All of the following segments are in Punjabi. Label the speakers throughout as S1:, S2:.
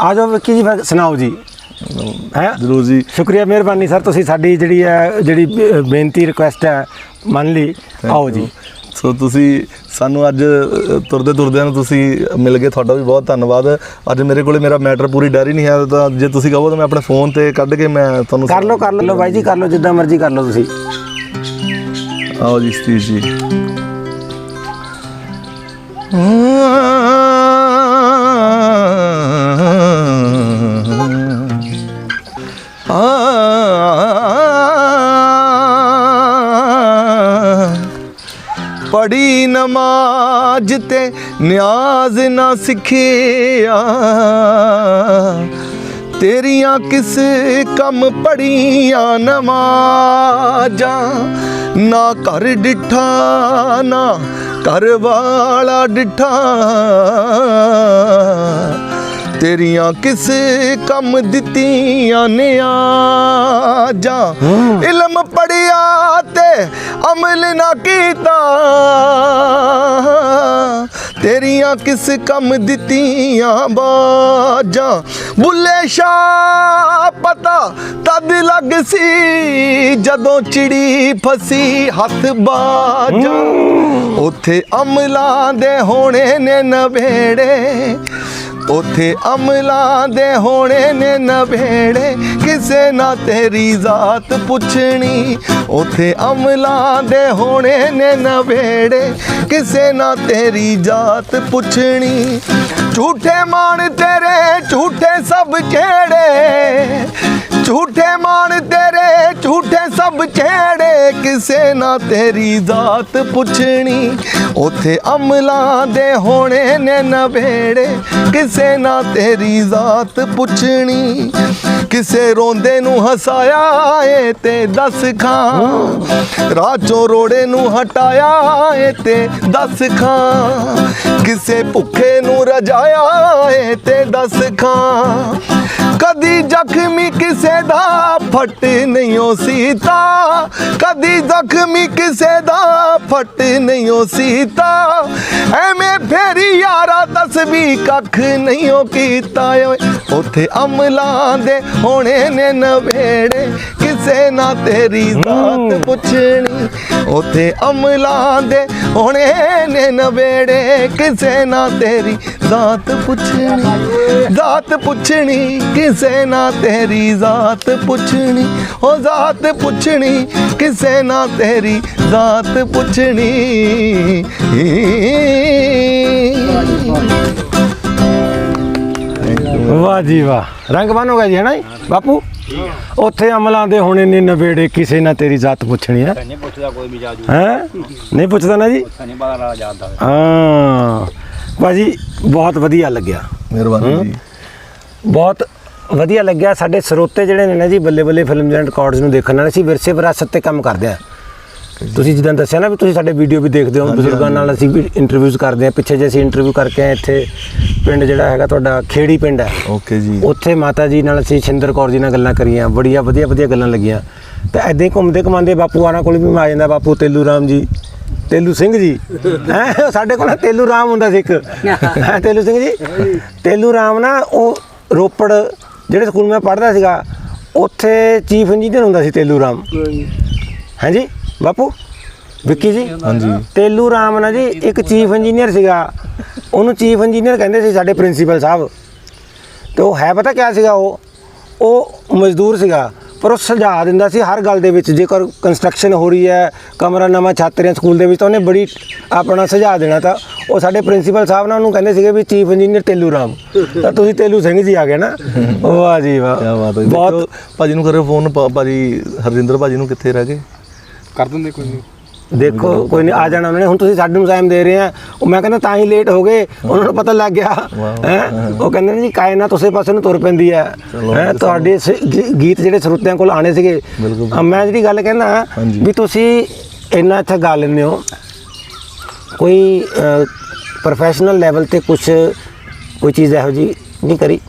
S1: ਆ ਜਾਓ ਵਿੱਕੀ ਜੀ ਫਿਰ ਸੁਣਾਓ ਜੀ। ਹੈ?
S2: ਜ਼ਰੂਰ ਜੀ।
S1: ਸ਼ੁਕਰੀਆ ਮਿਹਰਬਾਨੀ ਸਰ ਤੁਸੀਂ ਸਾਡੀ ਜਿਹੜੀ ਹੈ ਜਿਹੜੀ ਬ- ਬੇਨਤੀ ਰਿਕੁਐਸਟ ਹੈ ਮੰਨ ਲਈ। ਆਓ ਜੀ।
S2: ਸੋ ਤੁਸੀਂ ਸਾਨੂੰ ਅੱਜ ਅ, ਤੁਰਦੇ ਤੁਰਦਿਆਂ ਨੂੰ ਤੁਸੀਂ ਮਿਲ ਗਏ ਤੁਹਾਡਾ ਵੀ ਬਹੁਤ ਧੰਨਵਾਦ। ਅੱਜ ਮੇਰੇ ਕੋਲੇ ਮੇਰਾ ਮੈਟਰ ਪੂਰੀ ਡਾਇਰੀ ਨਹੀਂ ਹੈ ਤਾਂ ਜੇ ਤੁਸੀਂ ਕਹੋ ਤਾਂ ਮੈਂ ਆਪਣੇ ਫੋਨ ਤੇ ਕੱਢ ਕੇ ਮੈਂ ਤੁਹਾਨੂੰ
S1: ਕਰ ਲਓ ਕਰ ਲਓ ਬਾਈ ਜੀ ਕਰ ਲਓ ਜਿੱਦਾਂ ਮਰਜ਼ੀ ਕਰ ਲਓ ਤੁਸੀਂ।
S2: ਆਓ ਜੀ ਸਤੀਸ਼ ਜੀ। ਨਮਾਜ਼ ਤੇ ਨਿਆਜ਼ ਨਾ ਸਿੱਖਿਆ। ਤੇਰੀਆਂ ਕਿਸ ਕੰਮ ਪੜੀਆਂ ਨਮਾਜ਼ਾਂ? ਨਾ ਘਰ ਡਿਠਾ, ਨਾ ਕਰ ਵਾਲਾ ਡਿਠਾ। ਤੇਰੀਆਂ ਕਿਸ ਕੰਮ ਦਿੱਤੀਆਂ ਨੇ ਆਜਾਂ। ਇਲਮ ਪੜਿਆ ਤੇ ਅਮਲ ਨਾ ਕੀਤਾ। ਤੇਰੀਆਂ ਕਿਸ ਕੰਮ ਦਿੱਤੀਆਂ ਬਾਜਾਂ। ਬੁੱਲੇ ਸ਼ਾ ਪਤਾ ਤਦ ਲੱਗ ਸੀ ਜਦੋਂ ਚਿੜੀ ਫਸੀ ਹੱਥ ਬਾਜਾਂ। ਉਥੇ ਅਮਲਾਂ ਦੇ ਹੋਣੇ ਨੇ ਨਵੇੜੇ। ਉਥੇ ਅਮਲਾਂ ਦੇ ਹੋਣੇ ਨੇ ਨਵੇੜੇ। ਕਿਸੇ ਨਾ ਤੇਰੀ ਜ਼ਾਤ ਪੁੱਛਣੀ। ਉਥੇ ਅਮਲਾਂ ਦੇ ਹੋਣੇ ਨੇ ਨਵੇੜੇ। ਕਿਸੇ ਨਾ ਤੇਰੀ ਜ਼ਾਤ ਪੁੱਛਣੀ। ਝੂਠੇ ਮਾਣ ਤੇਰੇ, ਝੂਠੇ ਸਭ ਜਿਹੜੇ ਝੂਠੇ ਮਾਣ ਤੇਰੇ, ਝੂਠੇ ਸਭ ਜਿਹੜੇ ਕਿਸੇ ਨਾ ਤੇਰੀ ਜ਼ਾਤ ਪੁੱਛਣੀ, ਉਥੇ ਅਮਲਾਂ ਦੇ ਹੋਣੇ ਨੇ ਨਵੇੜੇ ਕਿਸੇ ਨਾ ਤੇਰੀ ਜ਼ਾਤ ਪੁੱਛਣੀ, ਕਿਸੇ ਰੋਂਦੇ ਨੂੰ ਹਸਾਇਆ ਏ ਤੇ ਦੱਸ ਖਾਂ। ਰਾਜੋ ਰੋੜੇ ਨੂੰ ਹਟਾਇਆ ਏ ਤੇ ਦੱਸ ਖਾਂ। ਕਿਸੇ ਭੁੱਖੇ ਨੂੰ ਰਜਾਇਆ ਏ ਤੇ ਦੱਸ ਖਾਂ। ਕਦੀ ਜ਼ਖਮੀ ਕਿਸੇ ਦਾ ਫਟ ਨਹੀਂ ਓ ਸੀਤਾ ਕਦੀ ਜ਼ਖਮੀ ਕਿਸੇ ਦਾ ਫਟ ਨਹੀਂ ਓ ਸੀਤਾ। ਐਵੇਂ ਫੇਰੀ ਯਾਰਾ ਦਸ ਵੀ ਕੱਖ ਨਹੀਂ ਓ ਕੀਤਾ। ਓਏ, ਉਥੇ ਅਮਲਾਂ ਦੇ ਹੋਣੇ ਨੇ ਨਵੇੜੇ। ਕਿਸੇ ਨਾ ਤੇਰੀ ਜ਼ਾਤ ਪੁੱਛਣੀ। ਉਥੇ ਅਮਲਾਂ ਦੇ ਹੋਣੇ ਨੇ ਨਵੇੜੇ। ਕਿਸੇ ਨਾ ਤੇਰੀ ਜ਼ਾਤ ਪੁੱਛਣੀ। ਜ਼ਾਤ ਪੁੱਛਣੀ ਕਿਸੇ ਨਾ ਤੇਰੀ ਜ਼ਾਤ ਪੁੱਛਣੀ। ਉਹ ਜ਼ਾਤ ਪੁੱਛਣੀ ਕਿਸੇ ਨਾ ਤੇਰੀ ਜ਼ਾਤ ਪੁੱਛਣੀ।
S1: ਵਾਹ ਜੀ ਵਾਹ। ਰੰਗ ਬਨ ਹੋ ਗਿਆ ਜੀ ਹੈ ਨਾ ਜੀ? ਬਾਪੂ? ਉੱਥੇ ਅਮਲਾਂ ਦੇ ਹੋਣੇ ਨੇ ਨਵੇੜੇ ਕਿਸੇ ਨਾ ਤੇਰੀ ਜ਼ਾਤ ਪੁੱਛਣੀ ਹੈ
S3: ਨਹੀਂ ਪੁੱਛਦਾ ਕੋਈ ਵੀ ਜਾਜੂ
S1: ਹੈ? ਨਹੀਂ ਪੁੱਛਦਾ ਨਾ ਜੀ?
S3: ਨਹੀਂ ਪਤਾ ਲਾ ਜਾਂਦਾ
S1: ਹਾਂ। ਭਾਜੀ ਬਹੁਤ ਵਧੀਆ ਲੱਗਿਆ।
S2: ਮਿਹਰਬਾਨੀ ਜੀ।
S1: ਬਹੁਤ ਵਧੀਆ ਲੱਗਿਆ। ਸਾਡੇ ਸਰੋਤੇ ਜਿਹੜੇ ਨੇ ਨਾ ਜੀ ਬੱਲੇ ਬੱਲੇ ਫਿਲਮ ਜੈਂਡ ਰਿਕਾਰਡਸ ਨੂੰ ਦੇਖਣ ਨਾਲ ਅਸੀਂ ਵਿਰਸੇ ਵਿਰਾਸਤ ਤੇ ਕੰਮ ਕਰਦੇ ਆ। ਤੁਸੀਂ ਜਿੱਦਾਂ ਦੱਸਿਆ ਨਾ ਵੀ ਤੁਸੀਂ ਸਾਡੇ ਵੀਡੀਓ ਵੀ ਦੇਖਦੇ ਹੋ ਬਜ਼ੁਰਗਾਂ ਨਾਲ ਅਸੀਂ ਵੀ ਇੰਟਰਵਿਊਜ਼ ਕਰਦੇ ਆ ਪਿੱਛੇ ਜੇ ਅਸੀਂ ਇੰਟਰਵਿਊ ਕਰਕੇ ਆਏ ਇੱਥੇ ਪਿੰਡ ਜਿਹੜਾ ਹੈਗਾ ਤੁਹਾਡਾ ਖੇੜੀ ਪਿੰਡ ਹੈ।
S2: ਓਕੇ ਜੀ।
S1: ਉੱਥੇ ਮਾਤਾ ਜੀ ਨਾਲ ਅਸੀਂ ਛਿੰਦਰ ਕੌਰ ਜੀ ਨਾਲ ਗੱਲਾਂ ਕਰੀਆਂ ਬੜੀਆਂ ਵਧੀਆ ਵਧੀਆ ਗੱਲਾਂ ਲੱਗੀਆਂ। ਤੇ ਐਦਾਂ ਹੀ ਘੁੰਮਦੇ ਘੁਮਾਉਂਦੇ ਬਾਪੂ ਆਣਾ ਕੋਲ ਵੀ ਆ ਜਾਂਦਾ ਬਾਪੂ ਤੇਲੂ ਰਾਮ ਜੀ। ਤੇਲੂ ਸਿੰਘ ਜੀ? ਹੈ? ਸਾਡੇ ਕੋਲ ਤੇਲੂ ਰਾਮ ਹੁੰਦਾ ਸੀ ਇੱਕ। ਹੈਂ, ਤੇਲੂ ਸਿੰਘ ਜੀ? ਤੇਲੂ ਰਾਮ ਨਾ ਉਹ ਰੋਪੜ ਜਿਹੜੇ ਸਕੂਲ ਮੈਂ ਪੜ੍ਹਦਾ ਸੀਗਾ ਉੱਥੇ ਚੀਫ ਇੰਜੀਨੀਅਰ ਹੁੰਦਾ ਸੀ ਤੇਲੂ ਰਾਮ। ਹਾਂਜੀ। ਬਾਪੂ ਵਿੱਕੀ ਜੀ?
S2: ਹਾਂਜੀ।
S1: ਤੇਲੂ ਰਾਮ ਨਾ ਜੀ ਇੱਕ ਚੀਫ ਇੰਜੀਨੀਅਰ ਸੀਗਾ। ਉਹਨੂੰ ਚੀਫ ਇੰਜੀਨੀਅਰ ਕਹਿੰਦੇ ਸੀ ਸਾਡੇ ਪ੍ਰਿੰਸੀਪਲ ਸਾਹਿਬ। ਤੇ ਉਹ ਹੈ ਪਤਾ ਕਿਆ ਸੀਗਾ ਉਹ? ਉਹ ਮਜ਼ਦੂਰ ਸੀਗਾ ਪਰ ਉਹ ਸੁਝਾਅ ਦਿੰਦਾ ਸੀ ਹਰ ਗੱਲ ਦੇ ਵਿੱਚ। ਜੇਕਰ ਕੰਸਟਰਕਸ਼ਨ ਹੋ ਰਹੀ ਹੈ ਕਮਰਾ ਨਵਾਂ ਛੱਤ ਰਿਹਾ ਸਕੂਲ ਦੇ ਵਿੱਚ ਤਾਂ ਉਹਨੇ ਬੜੀ ਆਪਣਾ ਸੁਝਾਅ ਦੇਣਾ ਤਾਂ ਉਹ ਸਾਡੇ ਪ੍ਰਿੰਸੀਪਲ ਸਾਹਿਬ ਨਾਲ ਉਹਨੂੰ ਕਹਿੰਦੇ ਸੀਗੇ ਵੀ ਚੀਫ ਇੰਜੀਨੀਅਰ ਤੇਲੂ ਰਾਮ। ਤਾਂ ਤੁਸੀਂ ਤੇਲੂ ਸਿੰਘ ਜੀ ਆ ਗਏ ਨਾ। ਵਾਹ ਜੀ ਵਾਹ।
S2: ਕੀ ਬਾਤ ਹੈ।
S1: ਬਹੁਤ
S2: ਭਾਜੀ ਨੂੰ ਕਰਿਓ ਫੋਨ ਭਾਜੀ ਹਰਜਿੰਦਰ ਭਾਜੀ ਨੂੰ ਕਿੱਥੇ ਰਹਿ ਗਏ?
S3: ਕਰ ਦਿੰਦੇ ਕੋਈ? ਨਹੀਂ
S1: ਦੇਖੋ ਕੋਈ ਨਹੀਂ ਆ ਜਾਣਾ ਉਹਨਾਂ ਨੇ। ਹੁਣ ਤੁਸੀਂ ਸਾਡੇ ਨੂੰ ਟਾਈਮ ਦੇ ਰਹੇ ਆ। ਉਹ ਮੈਂ ਕਹਿੰਦਾ ਤਾਂ ਹੀ ਲੇਟ ਹੋ ਗਏ। ਉਹਨਾਂ ਨੂੰ ਪਤਾ ਲੱਗ ਗਿਆ। ਹੈ? ਉਹ ਕਹਿੰਦੇ ਨੇ ਜੀ ਕਾਇਨਾਤ ਉਸੇ ਪਾਸੇ ਨੂੰ ਤੁਰ ਪੈਂਦੀ ਹੈ? ਹੈ ਤੁਹਾਡੇ ਸ- ਗੀ- ਗੀਤ ਜਿਹੜੇ ਸਰੋਤਿਆਂ ਕੋਲ ਆਣੇ ਸੀਗੇ। ਅਹ ਮੈਂ ਜਿਹੜੀ ਗੱਲ ਕਹਿੰਦਾ
S2: ਹਾਂਜੀ।
S1: ਵੀ ਤੁਸੀਂ ਇੰਨਾ ਇੱਥੇ ਗਾ ਲੈਂਦੇ ਹੋ। ਕੋਈ ਪ੍ਰੋਫੈਸ਼ਨਲ ਲੈਵਲ ਤੇ ਕੁਝ ਕੋਈ ਚੀਜ਼ ਇਹੋ ਜੀ ਨਹੀਂ ਕਰੀ?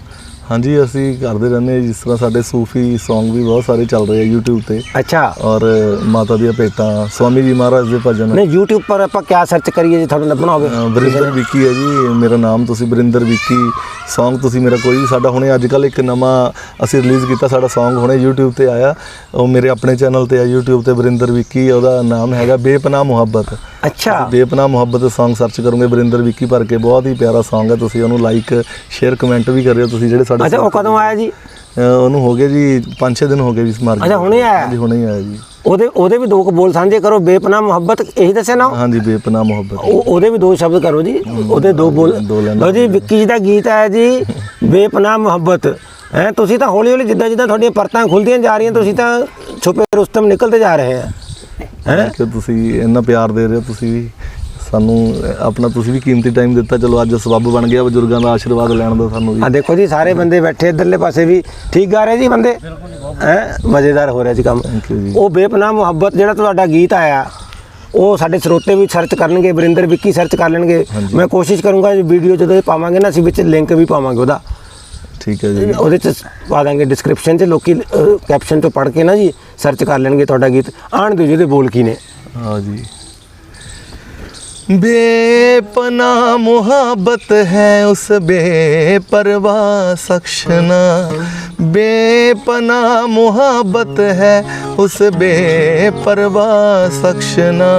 S2: ਹਾਂਜੀ ਅਸੀਂ ਕਰਦੇ ਰਹਿੰਦੇ ਹਾਂ ਜਿਸ ਤਰ੍ਹਾਂ ਸਾਡੇ ਸੂਫੀ Song ਵੀ ਬਹੁਤ ਸਾਰੇ ਚੱਲ ਰਹੇ ਆ YouTube ਤੇ।
S1: ਅੱਛਾ।
S2: ਔਰ ਮਾਤਾ ਦੀਆਂ ਭੇਟਾਂ ਸਵਾਮੀ ਜੀ ਮਹਾਰਾਜ ਦੇ ਭਜਨ।
S1: ਨਹੀਂ YouTube ਪਰ ਆਪਾਂ ਕਿਆ ਸਰਚ ਕਰੀਏ ਜੇ ਤੁਹਾਨੂੰ ਲੱਭਣਾ ਹੋਵੇ।
S2: ਅ, ਵਰਿੰਦਰ ਵਿੱਕੀ ਹੈ ਜੀ ਮੇਰਾ ਨਾਮ ਤੁਸੀਂ ਵਰਿੰਦਰ ਵਿੱਕੀ। Song ਤੁਸੀਂ ਮੇਰਾ ਕੋਈ ਵੀ ਸਾਡਾ ਹੁਣੇ ਅੱਜ ਕੱਲ ਇੱਕ ਨਵਾਂ ਅਸੀਂ ਰਿਲੀਜ਼ ਕੀਤਾ ਸਾਡਾ Song ਹੁਣੇ YouTube ਤੇ ਆਇਆ। ਉਹ ਮੇਰੇ ਆਪਣੇ ਚੈਨਲ ਤੇ ਆ YouTube ਤੇ ਵਰਿੰਦਰ ਵਿੱਕੀ ਉਹਦਾ ਨਾਮ ਹੈਗਾ ਬੇਪਨਾਹ ਮੁਹੱਬਤ।
S1: ਅੱਛਾ।
S2: ਬੇਪਨਾਹ ਮੁਹੱਬਤ Song ਸਰਚ ਕਰੋਗੇ ਵਰਿੰਦਰ ਵਿੱਕੀ ਭਰ ਕੇ। ਬਹੁਤ ਹੀ ਪਿਆਰਾ Song ਹੈ ਤੁਸੀਂ ਉਹਨੂੰ ਲਾਈਕ ਸ਼ੇਅਰ ਕਮੈਂਟ ਵੀ ਕਰਿਓ। ਤੁਸੀਂ ਜਿਹੜੇ ਸਾਡੇ
S1: ਅੱਛਾ ਉਹ ਕਦੋਂ ਆਇਆ ਜੀ?
S2: ਉਹਨੂੰ ਹੋ ਗਏ ਜੀ 5-6 ਦਿਨ ਹੋ ਗਏ ਜੀ ਮਾਰ
S1: ਅੱਛਾ, ਹੁਣੇ ਆਇਆ?
S2: ਹਾਂਜੀ ਹੁਣੇ ਹੀ ਆਇਆ ਜੀ।
S1: ਉਹਦੇ ਉਹਦੇ ਵੀ ਦੋ ਕੁ ਬੋਲ ਸਾਂਝੇ ਕਰੋ ਬੇਪਨਾਹ ਮੁਹੱਬਤ ਇਹੀ ਦੱਸਿਆ ਨਾ
S2: ਹਾਂਜੀ ਬੇਪਨਾਹ ਮੁਹੱਬਤ।
S1: ਉਹ ਉਹਦੇ ਵੀ ਦੋ ਸ਼ਬਦ ਕਰੋ ਜੀ ਉਹਦੇ ਦੋ ਬੋਲ।
S2: ਦੋ ਲਾਈਨਾਂ।
S1: ਲਓ ਜੀ ਵਿੱਕੀ ਜੀ ਦਾ ਗੀਤ ਹੈ ਜੀ ਬੇਪਨਾਹ ਮੁਹੱਬਤ। ਹੈ ਤੁਸੀਂ ਤਾਂ ਹੌਲੀ ਹੌਲੀ ਜਿੱਦਾਂ ਜਿੱਦਾਂ ਤੁਹਾਡੀਆਂ ਪਰਤਾਂ ਖੁੱਲਦੀਆਂ ਜਾ ਰਹੀਆਂ ਤੁਸੀਂ ਤਾਂ ਛੁਪੇ ਰੁਸਤਮ ਨਿਕਲਦੇ ਜਾ ਰਹੇ ਹੈ? ਹੈ
S2: ਕਿ ਤੁਸੀਂ ਇੰਨਾ ਪਿਆਰ ਦੇ ਰਹੇ ਹੋ ਤੁਸੀਂ ਵੀ। ਸਾਨੂੰ ਆਪਣਾ ਤੁਸੀਂ ਵੀ ਕੀਮਤੀ ਟਾਈਮ ਦਿੱਤਾ ਚਲੋ ਅੱਜ ਸਬੱਬ ਬਣ ਗਿਆ ਬਜ਼ੁਰਗਾਂ ਦਾ ਆਸ਼ੀਰਵਾਦ ਲੈਣ ਦਾ ਸਾਨੂੰ ਵੀ।
S1: ਆ ਦੇਖੋ ਜੀ ਸਾਰੇ ਬੰਦੇ ਬੈਠੇ ਇਧਰਲੇ ਪਾਸੇ ਵੀ ਠੀਕ ਗਾ ਰਹੇ ਜੀ ਬੰਦੇ? ਹੈ? ਮਜ਼ੇਦਾਰ ਹੋ ਰਿਹਾ ਜੀ ਕੰਮ।
S2: ਜੀ।
S1: ਉਹ ਬੇਪਨਾਹ ਮੁਹੱਬਤ ਜਿਹੜਾ ਤੁਹਾਡਾ ਗੀਤ ਆਇਆ ਉਹ ਸਾਡੇ ਸਰੋਤੇ ਵੀ ਸਰਚ ਕਰਨਗੇ ਵਰਿੰਦਰ ਵਿੱਕੀ ਸਰਚ ਕਰ ਲੈਣਗੇ। ਮੈਂ ਕੋਸ਼ਿਸ਼ ਕਰੂੰਗਾ ਜੀ ਵੀਡੀਓ ਜਦੋਂ ਪਾਵਾਂਗੇ ਨਾ ਅਸੀਂ ਵਿੱਚ ਲਿੰਕ ਵੀ ਪਾਵਾਂਗੇ ਉਹਦਾ।
S2: ਠੀਕ ਹੈ ਜੀ।
S1: ਉਹਦੇ ਚ ਪਾ ਦਾਂਗੇ ਡਿਸਕ੍ਰਿਪਸ਼ਨ 'ਚ ਲੋਕੀ ਕੈਪਸ਼ਨ ਤੋਂ ਪੜ੍ਹ ਕੇ ਨਾ ਜੀ ਸਰਚ ਕਰ ਲੈਣਗੇ ਤੁਹਾਡਾ ਗੀਤ। ਆਣ ਦਿਓ ਜਿਹਦੇ ਬੋਲ ਕੀ ਨੇ।
S2: हाँ जी बेपना मोहब्बत है उस बेपरवाह सक्षना बेपना मोहब्बत है उस बेपरवाह सक्षना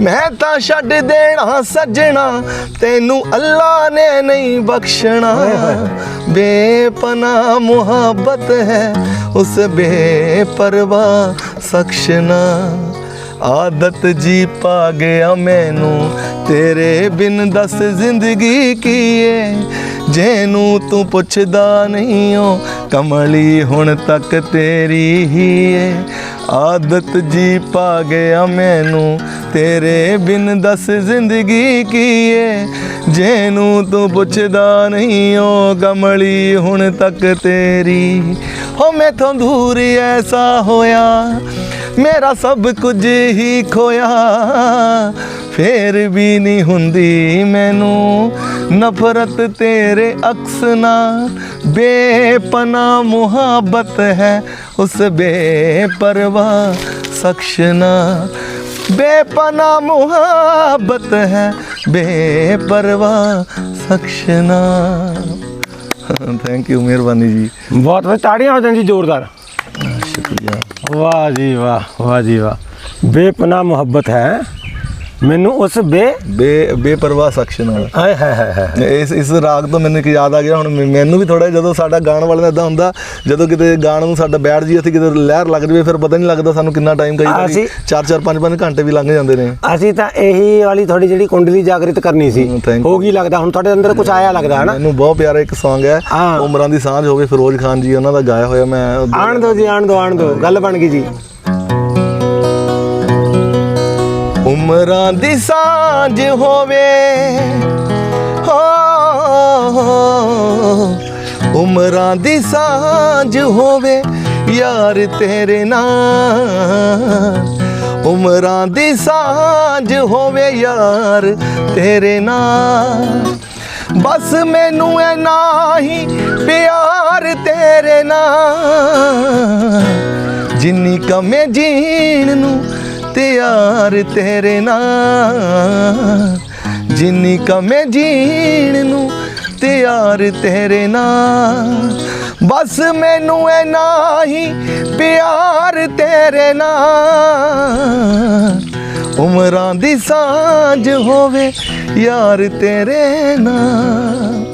S2: ਮੈਂ ਤਾਂ ਛੱਡ ਦੇਣਾ ਸੱਜਣਾ ਤੈਨੂੰ ਅੱਲਾ ਨੇ ਨਹੀਂ ਬਖਸ਼ਣਾ ਬੇਪਨਾ ਮੁਹੱਬਤ ਹੈ ਉਸ ਬੇਪਰਵਾਹ ਸਖਸ਼ਨਾ ਆਦਤ ਜੀ ਪਾ ਗਿਆ ਮੈਨੂੰ। ਤੇਰੇ ਬਿਨ ਦੱਸ ਜ਼ਿੰਦਗੀ ਕੀ ਏ? ਜਿਹਨੂੰ ਤੂੰ ਪੁੱਛਦਾ ਨਹੀਂ ਓ, ਕਮਲੀ ਹੁਣ ਤੱਕ ਤੇਰੀ ਹੀ ਏ। ਆਦਤ ਜੀ ਪਾ ਗਿਆ ਮੈਨੂੰ, ਤੇਰੇ ਬਿਨ ਦੱਸ ਜ਼ਿੰਦਗੀ ਕੀ ਏ? ਜਿਹਨੂੰ ਤੂੰ ਪੁੱਛਦਾ ਨਹੀਂ ਓ, ਕਮਲੀ ਹੁਣ ਤੱਕ ਤੇਰੀ। ਹੋ ਮੈਥੋਂ ਦੂਰ ਐਸਾ ਹੋਇਆ ਮੇਰਾ ਸਭ ਕੁਝ ਹੀ ਖੋਇਆ। ਫੇਰ ਵੀ ਨਹੀਂ ਹੁੰਦੀ ਮੈਨੂੰ ਨਫ਼ਰਤ ਤੇਰੇ ਅਕਸ ਨਾਲ। ਬੇਪਨਾ ਮੁਹੱਬਤ ਹੈ ਉਸ ਬੇਪਰਵਾਹ ਸਖਸ਼ਨਾ ਬੇਪਨਾ ਮੁਹੱਬਤ ਹੈ ਬੇਪਰਵਾਹ ਸਖਸ਼ਨਾ ਥੈਂਕ ਯੂ ਮਿਹਰਬਾਨੀ ਜੀ।
S1: ਬਹੁਤ ਬਹੁਤ ਤਾੜੀਆਂ ਹੋ ਜਾਣ ਜੀ ਜ਼ੋਰਦਾਰ।
S2: ਸ਼ੁਕਰੀਆ।
S1: ਵਾਹ ਜੀ ਵਾਹ ਵਾਹ ਜੀ ਵਾਹ। ਬੇਪਨਾਹ ਮੁਹੱਬਤ ਹੈ। ਮੈਨੂੰ ਉਸ ਬੇ
S2: ਬੇ ਬੇਪਰਵਾਹ ਸਖਸ਼ਨਾ
S1: ਹਾਏ ਹਾਏ ਹਾਏ ਹਾਏ
S2: ਇਸ ਇਸ ਰਾਗ ਤੋਂ ਮੈਨੂੰ ਇੱਕ ਯਾਦ ਆ ਗਿਆ। ਹੁਣ ਮੈਨੂੰ ਵੀ ਥੋੜਾ ਜਦੋਂ ਸਾਡਾ ਗਾਣ ਵਾਲੇ ਦਾ ਇਦਾਂ ਹੁੰਦਾ ਜਦੋਂ ਕਿਤੇ ਗਾਣ ਨੂੰ ਸਾਡਾ ਬੈਠ ਜੀ ਅਸੀਂ ਕਿਤੇ ਲਹਿਰ ਲੱਗ ਜਵੇ ਫਿਰ ਪਤਾ ਨਹੀਂ ਲੱਗਦਾ ਸਾਨੂੰ ਕਿੰਨਾ ਟਾਈਮ ਕਈ ਵਾਰੀ
S1: ਅਸੀਂ-
S2: 4-4 5-5 ਘੰਟੇ ਵੀ ਲੰਘ ਜਾਂਦੇ ਨੇ।
S1: ਅਸੀਂ ਤਾਂ ਇਹੀ ਵਾਲੀ ਤੁਹਾਡੀ ਜਿਹੜੀ ਕੁੰਡਲੀ ਜਾਗਰਿਤ ਕਰਨੀ ਸੀ. ਹੋ ਗਈ ਲੱਗਦਾ। ਹੁਣ ਤੁਹਾਡੇ ਅੰਦਰ ਕੁਝ ਆਇਆ ਲੱਗਦਾ ਹੈ ਨਾ
S2: ਮੈਨੂੰ ਬਹੁਤ ਪਿਆਰਾ ਇੱਕ Song ਹੈ। ਉਮਰਾਂ ਦੀ ਸਾਂਝ ਹੋਵੇ ਫਿਰੋਜ਼ ਖਾਨ ਜੀ ਉਹਨਾਂ ਦਾ ਗਾਇਆ ਹੋਇਆ ਮੈਂ।
S1: ਆਣ ਦੋ ਜੀ ਆਣ ਦੋ ਆਣ ਦੋ। ਗੱਲ ਬਣ ਗਈ ਜੀ।
S2: ਉਮਰਾਂ ਦੀ ਸਾਂਝ ਹੋਵੇ। ਹੋ ਉਮਰਾਂ ਦੀ ਸਾਂਝ ਹੋਵੇ, ਯਾਰ ਤੇਰੇ ਨਾਲ। ਉਮਰਾਂ ਦੀ ਸਾਂਝ ਹੋਵੇ, ਯਾਰ ਤੇਰੇ ਨਾਲ। ਬਸ ਮੈਨੂੰ ਐ ਹੀ ਪਿਆਰ ਤੇਰੇ ਨਾਲ। ਜਿੰਨੀ ਕਮੇ ਜੀਣ ਨੂੰ ਤਿਆਰ ਤੇਰੇ ਨਾਲ। ਜਿੰਨੀ ਕਮੇ ਜੀਣ ਨੂੰ ਤਿਆਰ ਤੇਰੇ ਨਾਲ। ਬਸ ਮੈਨੂੰ ਐ ਹੀ ਪਿਆਰ ਤੇਰੇ ਨਾਲ। ਉਮਰਾਂ ਦੀ ਸਾਂਝ ਹੋਵੇ ਯਾਰ ਤੇਰੇ ਨਾਲ।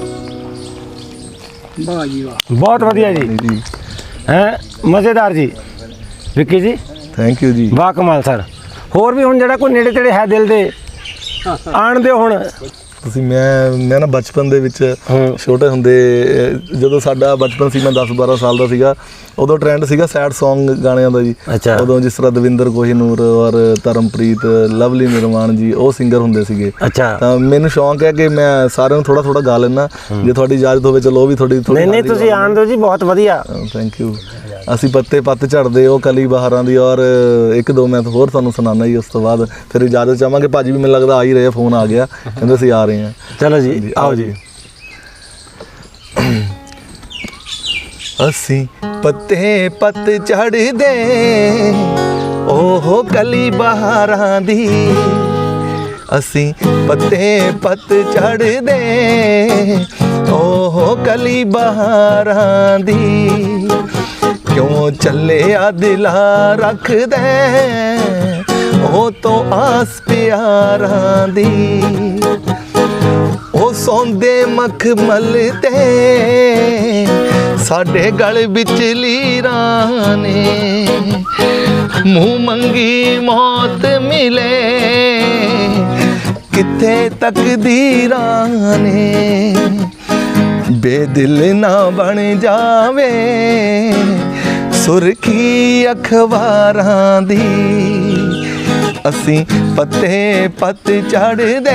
S1: ਬਹੁਤ ਵਧੀਆ ਜੀ।
S2: ਜੀ
S1: ਹੈ ਮਜ਼ੇਦਾਰ ਜੀ। ਵਿੱਕੀ ਜੀ
S2: ਥੈਂਕ ਯੂ ਜੀ।
S1: ਵਾਹ ਕਮਾਲ ਸਰ। ਹੋਰ ਵੀ ਹੁਣ ਜਿਹੜਾ ਕੋਈ ਨੇੜੇ ਤੇੜੇ ਹੈ ਦਿਲ ਦੇ ਆਣ ਦਿਓ ਹੁਣ।
S2: ਤੁਸੀਂ ਮੈਂ ਮੈਂ ਨਾ ਬਚਪਨ ਦੇ ਵਿੱਚ। ਛੋਟੇ ਹੁੰਦੇ ਜਦੋਂ ਸਾਡਾ ਬਚਪਨ ਸੀ ਮੈਂ 10 12 ਸਾਲ ਦਾ ਸੀਗਾ ਉਦੋਂ ਟ੍ਰੈਂਡ ਸੀਗਾ ਸੈਡ Song ਗਾਣਿਆਂ ਦਾ ਜੀ। ਉਦੋਂ ਜਿਸ ਤਰ੍ਹਾਂ ਦਵਿੰਦਰ ਕੋਹੀਨੂਰ ਔਰ ਧਰਮਪ੍ਰੀਤ ਲਵਲੀ ਨਿਰਮਾਨ ਜੀ ਉਹ ਸਿੰਗਰ ਹੁੰਦੇ ਸੀਗੇ। ਤਾਂ ਮੈਨੂੰ ਸ਼ੌਂਕ ਹੈ ਕਿ ਮੈਂ ਸਾਰਿਆਂ ਨੂੰ ਥੋੜਾ ਥੋੜਾ ਗਾ ਲੈਣਾ ਜੇ ਤੁਹਾਡੀ ਇਜਾਜ਼ਤ ਹੋਵੇ ਚਲੋ ਉਹ ਵੀ ਥੋੜੀ ਥੋੜੀ
S1: ਨਹੀਂ ਨਹੀਂ ਤੁਸੀਂ ਆਣ ਦਿਓ ਜੀ ਬਹੁਤ ਵਧੀਆ।
S2: ਥੈਂਕ ਯੂ ਅਸੀਂ ਪੱਤੇ ਪੱਤ ਝੜਦੇ ਉਹ ਕਲੀ ਬਹਾਰਾਂ ਦੀ ਔਰ ਇੱਕ ਦੋ ਮੈਂ ਹੋਰ ਤੁਹਾਨੂੰ ਸੁਣਾਉਣਾ ਜੀ ਉਸ ਤੋਂ ਬਾਅਦ ਫਿਰ ਇਜਾਜ਼ਤ ਚਾਹਾਂਗੇ। ਭਾਜੀ ਵੀ ਮੈਨੂੰ ਲੱਗਦਾ ਆ ਹੀ ਰਹੇ ਫੋਨ ਆ ਗਿਆ ਕਹਿੰਦੇ ਅਸੀਂ ਆ ਰਹੇ ਹਾਂ।
S1: ਚਲੋ ਜੀ ਆਓ ਜੀ।
S2: ਅਸੀਂ ਪੱਤੇ ਪੱਤ ਝੜਦੇ ਓਹ ਕਲੀ ਬਹਾਰਾਂ ਦੀ। ਅਸੀਂ ਪੱਤੇ ਪੱਤ ਝੜਦੇ ਓਹ ਕਲੀ ਬਹਾਰਾਂ ਦੀ। ਚੱਲਿਆ ਦਿਲਾ ਰੱਖਦੇ ਉਹ ਤੋਂ ਆਸ ਪਿਆਰਾਂ ਦੀ। ਉਹ ਸੌਂਦੇ ਮਖਮਲ ਤੇ। ਸਾਡੇ ਗਲ ਵਿੱਚ ਲੀਰਾਂ ਨੇ। ਮੂੰਹ ਮੰਗੀ ਮੌਤ ਮਿਲੇ। ਕਿੱਥੇ ਤਕਦੀਰਾਂ ਨੇ। ਬੇਦਿਲ ਨਾ ਬਣ ਜਾਵੇ। ਸੁਰਖੀ ਅਖਬਾਰਾਂ ਦੀ ਅਸੀਂ ਪੱਤੇ ਪੱਤ ਝੜਦੇ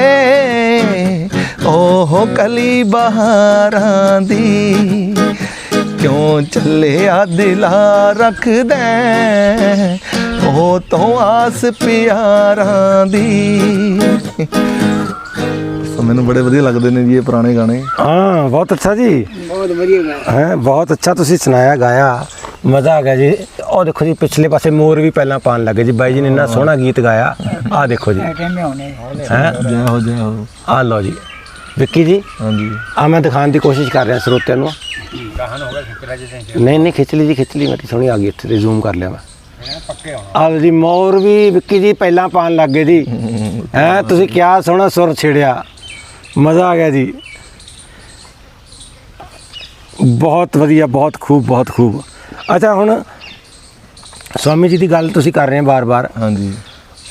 S2: ਓਹ ਕਲੀ ਬਹਾਰਾਂ ਦੀ। ਕਿਉਂ ਚੱਲਿਆ ਦਿਲਾ ਰੱਖਦੇ ਉਹ ਤੋਂ ਆਸ ਪਿਆਰਾਂ ਦੀ। ਮੈਨੂੰ ਬੜੇ ਵਧੀਆ ਲੱਗਦੇ ਨੇ ਜੀ ਇਹ ਪੁਰਾਣੇ ਗਾਣੇ।
S1: ਹਾਂ ਬਹੁਤ ਅੱਛਾ ਜੀ।
S4: ਬਹੁਤ ਵਧੀਆ
S1: ਹੈ ਬਹੁਤ ਅੱਛਾ ਤੁਸੀਂ ਸੁਣਾਇਆ ਗਾਇਆ। ਮਜ਼ਾ ਆ ਗਿਆ ਜੀ। ਉਹ ਦੇਖੋ ਜੀ ਪਿਛਲੇ ਪਾਸੇ ਮੋਰ ਵੀ ਪਹਿਲਾਂ ਪਾਣ ਲੱਗੇ ਜੀ। ਬਾਈ ਜੀ ਨੇ ਇੰਨਾ ਸੋਹਣਾ ਗੀਤ ਗਾਇਆ। ਆਹ ਦੇਖੋ ਜੀ। ਹੈ?
S2: ਜੈ ਹੋ ਜੈ ਹੋ।
S1: ਆਹ ਲਓ ਜੀ। ਵਿੱਕੀ ਜੀ
S2: ਹਾਂਜੀ।
S1: ਆ ਮੈਂ ਦਿਖਾਉਣ ਦੀ ਕੋਸ਼ਿਸ਼ ਕਰ ਰਿਹਾ ਸਰੋਤਿਆਂ ਨੂੰ। ਨਹੀਂ ਨਹੀਂ ਖਿੱਚ ਲਈ ਜੀ ਖਿੱਚ ਲਈ। ਮੇਰੀ ਸੋਹਣੀ ਆ ਗਈ ਇੱਥੇ ਤੇ ਜ਼ੂਮ ਕਰ ਲਿਆ ਮੈਂ। ਲਓ ਜੀ ਮੋਰ ਵੀ ਵਿੱਕੀ ਜੀ ਪਹਿਲਾਂ ਪਾਣ ਲੱਗ ਗਏ ਜੀ। ਹੈ ਤੁਸੀਂ ਕਿਆ ਸੋਹਣਾ ਸੁਰ ਛੇੜਿਆ। ਮਜ਼ਾ ਆ ਗਿਆ ਜੀ। ਬਹੁਤ ਵਧੀਆ ਬਹੁਤ ਖੂਬ ਬਹੁਤ ਖੂਬ। ਅੱਛਾ ਹੁਣ ਸਵਾਮੀ ਜੀ ਦੀ ਗੱਲ ਤੁਸੀਂ ਕਰ ਰਹੇ ਹੋ ਬਾਰ-ਬਾਰ।
S2: ਹਾਂਜੀ।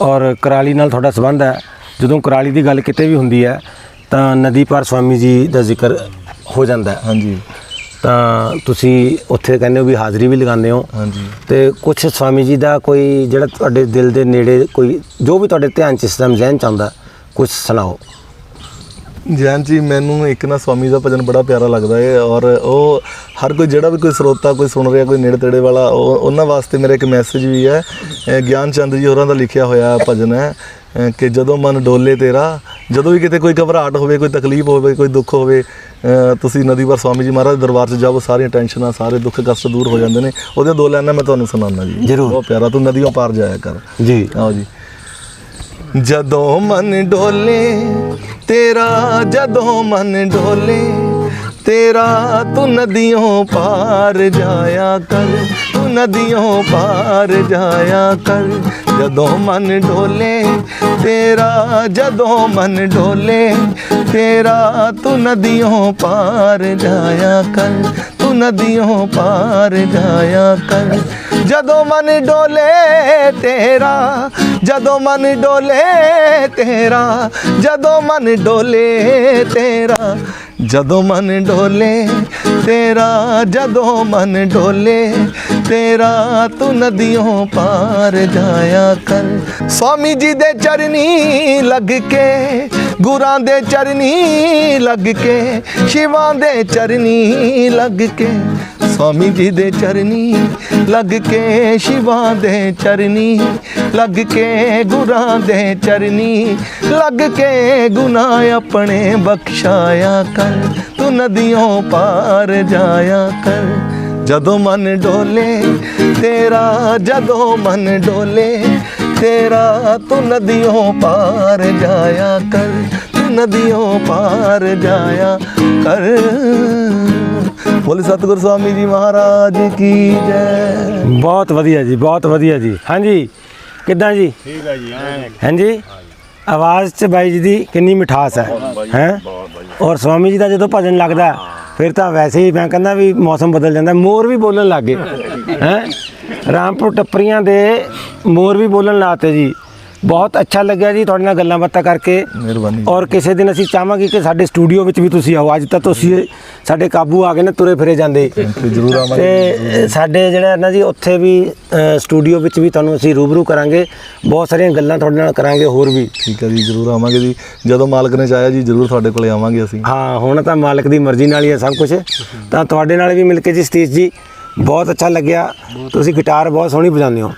S1: ਔਰ ਕਰਾਲੀ ਨਾਲ ਤੁਹਾਡਾ ਸੰਬੰਧ ਹੈ। ਜਦੋਂ ਕਰਾਲੀ ਦੀ ਗੱਲ ਕਿਤੇ ਵੀ ਹੁੰਦੀ ਹੈ ਤਾਂ ਨਦੀ ਪਾਰ ਸਵਾਮੀ ਜੀ ਦਾ ਜ਼ਿਕਰ ਹੋ ਜਾਂਦਾ ਹੈ।
S2: ਹਾਂਜੀ।
S1: ਤਾਂ ਤੁਸੀਂ ਉੱਥੇ ਕਹਿੰਦੇ ਹੋ ਵੀ ਹਾਜ਼ਰੀ ਵੀ ਲਗਾਉਂਦੇ ਹੋ।
S2: ਹਾਂਜੀ।
S1: ਤੇ ਕੁਝ ਸਵਾਮੀ ਜੀ ਦਾ ਕੋਈ ਜਿਹੜਾ ਤੁਹਾਡੇ ਦਿਲ ਦੇ ਨੇੜੇ ਕੋਈ ਜੋ ਵੀ ਤੁਹਾਡੇ ਧਿਆਨ ਚ ਇਸ ਟਾਈਮ ਜ਼ਹਿਨ ਚ ਆਉਂਦਾ ਕੁਝ ਸੁਣਾਓ
S2: ਜੈਨ ਜੀ ਮੈਨੂੰ ਇੱਕ ਨਾ ਸਵਾਮੀ ਦਾ ਭਜਨ ਬੜਾ ਪਿਆਰਾ ਲੱਗਦਾ ਹੈ ਔਰ ਉਹ ਹਰ ਕੋਈ ਜਿਹੜਾ ਵੀ ਕੋਈ ਸਰੋਤਾ ਕੋਈ ਸੁਣ ਰਿਹਾ ਕੋਈ ਨੇੜੇ ਤੇੜੇ ਵਾਲਾ ਉਹ ਉਹਨਾਂ ਵਾਸਤੇ ਮੇਰਾ ਇੱਕ ਮੈਸੇਜ ਵੀ ਹੈ। ਗਿਆਨ ਚੰਦ ਜੀ ਹੋਰਾਂ ਦਾ ਲਿਖਿਆ ਹੋਇਆ ਭਜਨ ਹੈ ਕਿ ਜਦੋਂ ਮਨ ਡੋਲੇ ਤੇਰਾ ਜਦੋਂ ਵੀ ਕਿਤੇ ਕੋਈ ਘਬਰਾਹਟ ਹੋਵੇ ਕੋਈ ਤਕਲੀਫ ਹੋਵੇ ਕੋਈ ਦੁੱਖ ਹੋਵੇ ਤੁਸੀਂ ਨਦੀ ਪਰ ਸਵਾਮੀ ਜੀ ਮਹਾਰਾਜ ਦੇ ਦਰਬਾਰ 'ਚ ਜਾਓ ਸਾਰੀਆਂ ਟੈਨਸ਼ਨਾਂ ਸਾਰੇ ਦੁੱਖ ਕਸ਼ਟ ਦੂਰ ਹੋ ਜਾਂਦੇ ਨੇ। ਉਹਦੇ ਦੋ ਲਾਈਨਾਂ ਮੈਂ ਤੁਹਾਨੂੰ ਸੁਣਾਉਣਾ ਜੀ।
S1: ਜ਼ਰੂਰ।
S2: ਬਹੁਤ ਪਿਆਰਾ ਤੂੰ ਨਦੀਆਂ ਪਾਰ ਜਾਇਆ ਕਰ।
S1: ਜੀ।
S2: ਆਓ ਜੀ। ਜਦੋਂ ਮਨ ਡੋਲੇ ਤੇਰਾ ਜਦੋਂ ਮਨ ਡੋਲੇ, ਤੇਰਾ ਤੂੰ ਨਦੀਆਂ ਪਾਰ ਜਾਇਆ ਕਰ, ਤੂੰ ਨਦੀਆਂ ਪਾਰ ਜਾਇਆ ਕਰ। ਜਦੋਂ ਮਨ ਡੋਲੇ, ਤੇਰਾ ਜਦੋਂ ਮਨ ਡੋਲੇ, ਤੇਰਾ ਤੂੰ ਨਦੀਆਂ ਪਾਰ ਜਾਇਆ ਕਰ। ਤੂੰ ਨਦੀਆਂ ਪਾਰ ਜਾਇਆ ਕਰ। ਜਦੋਂ ਮਨ ਡੋਲੇ ਤੇਰਾ, ਜਦੋਂ ਮਨ ਡੋਲੇ ਤੇਰਾ, ਜਦੋਂ ਮਨ ਡੋਲੇ ਤੇਰਾ, ਜਦੋਂ ਮਨ ਡੋਲੇ ਤੇਰਾ, ਜਦੋਂ ਮਨ ਡੋਲੇ ਤੇਰਾ, ਤੂੰ ਨਦੀਆਂ ਪਾਰ ਜਾਇਆ ਕਰ। ਸਵਾਮੀ ਜੀ ਦੇ ਚਰਨੀ ਲੱਗ ਕੇ ਗੁਰਾਂ ਦੇ ਚਰਨੀ ਲੱਗ ਕੇ, ਸ਼ਿਵਾਂ ਦੇ ਚਰਨੀ ਲੱਗ ਕੇ, ਸਵਾਮੀ ਜੀ ਦੇ ਚਰਨੀ ਲੱਗ ਕੇ, ਸ਼ਿਵਾਂ ਦੇ ਚਰਨੀ ਲੱਗ ਕੇ, ਗੁਰਾਂ ਦੇ ਚਰਨੀ ਲੱਗ ਕੇ, ਗੁਨਾਹ ਆਪਣੇ ਬਖਸ਼ਾਇਆ ਕਰ, ਤੂੰ ਨਦੀਆਂ ਪਾਰ ਜਾਇਆ ਕਰ। ਜਦੋਂ ਮਨ ਡੋਲੇ, ਤੇਰਾ ਜਦੋਂ ਮਨ ਡੋਲੇ ਤੇਰਾ ਤੂੰ ਨਦੀਆਂ ਪਾਰ ਜਾਇਆ ਕਰ ਤੂੰ ਨਦੀਆਂ ਪਾਰ ਜਾਇਆ ਕਰ। ਬੋਲੇ ਸਤਿਗੁਰ ਸਵਾਮੀ ਜੀ ਮਹਾਰਾਜ ਕੀ ਜੈ।
S1: ਬਹੁਤ ਵਧੀਆ ਜੀ ਬਹੁਤ ਵਧੀਆ ਜੀ। ਹਾਂਜੀ ਕਿੱਦਾਂ ਜੀ?
S3: ਠੀਕ ਹੈ ਜੀ
S1: ਹਾਂਜੀ? ਆਵਾਜ਼ 'ਚ ਬਾਈ ਜੀ ਦੀ ਕਿੰਨੀ ਮਿਠਾਸ ਹੈ ਹੈ? ਔਰ ਸਵਾਮੀ ਜੀ ਦਾ ਜਦੋਂ ਭਜਨ ਲੱਗਦਾ ਫਿਰ ਤਾਂ ਵੈਸੇ ਹੀ ਮੈਂ ਕਹਿੰਦਾ ਵੀ ਮੌਸਮ ਬਦਲ ਜਾਂਦਾ ਮੋਰ ਵੀ ਬੋਲਣ ਲੱਗ ਗਏ ਹੈ? ਰਾਮਪੁਰ ਟੱਪਰੀਆਂ ਦੇ ਮੋਰ ਵੀ ਬੋਲਣ ਲਾਤੇ ਜੀ। ਬਹੁਤ ਅੱਛਾ ਲੱਗਿਆ ਜੀ ਤੁਹਾਡੇ ਨਾਲ ਗੱਲਾਂ ਬਾਤਾਂ ਕਰਕੇ।
S2: ਮਿਹਰਬਾਨੀ
S1: ਔਰ ਕਿਸੇ ਦਿਨ ਅਸੀਂ ਚਾਹਾਂਗੇ ਕਿ ਸਾਡੇ ਸਟੂਡੀਓ ਵਿੱਚ ਵੀ ਤੁਸੀਂ ਆਓ। ਅੱਜ ਤਾਂ ਤੁਸੀਂ ਸਾਡੇ ਕਾਬੂ ਆ ਗਏ ਨੇ ਤੁਰੇ ਫਿਰੇ ਜਾਂਦੇ।
S2: ਜਰੂਰ ਆਵਾਂਗੇ।
S1: ਤੇ ਸਾਡੇ ਜਿਹੜਾ ਨਾ ਜੀ ਉੱਥੇ ਵੀ ਸਟੂਡੀਓ ਵਿੱਚ ਵੀ ਤੁਹਾਨੂੰ ਅਸੀਂ ਰੂਬਰੂ ਕਰਾਂਗੇ। ਬਹੁਤ ਸਾਰੀਆਂ ਗੱਲਾਂ ਤੁਹਾਡੇ ਨਾਲ ਕਰਾਂਗੇ ਹੋਰ ਵੀ।
S2: ਠੀਕ ਹੈ ਜੀ ਜਰੂਰ ਆਵਾਂਗੇ ਜੀ। ਜਦੋਂ ਮਾਲਕ ਨੇ ਚਾਹਿਆ ਜੀ ਜਰੂਰ ਤੁਹਾਡੇ ਕੋਲੇ ਆਵਾਂਗੇ ਅਸੀਂ।
S1: ਹਾਂ ਹੁਣ ਤਾਂ ਮਾਲਕ ਦੀ ਮਰਜ਼ੀ ਨਾਲ ਹੀ ਹੈ ਸਭ ਕੁਝ ਤਾਂ ਤੁਹਾਡੇ ਨਾਲ ਵੀ ਮਿਲ ਕੇ ਜੀ ਸਤੀਸ਼ ਜੀ ਬਹੁਤ ਅੱਛਾ ਲੱਗਿਆ। ਤੁਸੀਂ ਗਿਟਾਰ ਬਹੁਤ ਸੋਹਣੀ ਵਜਾਉਂਦੇ ਹੋ।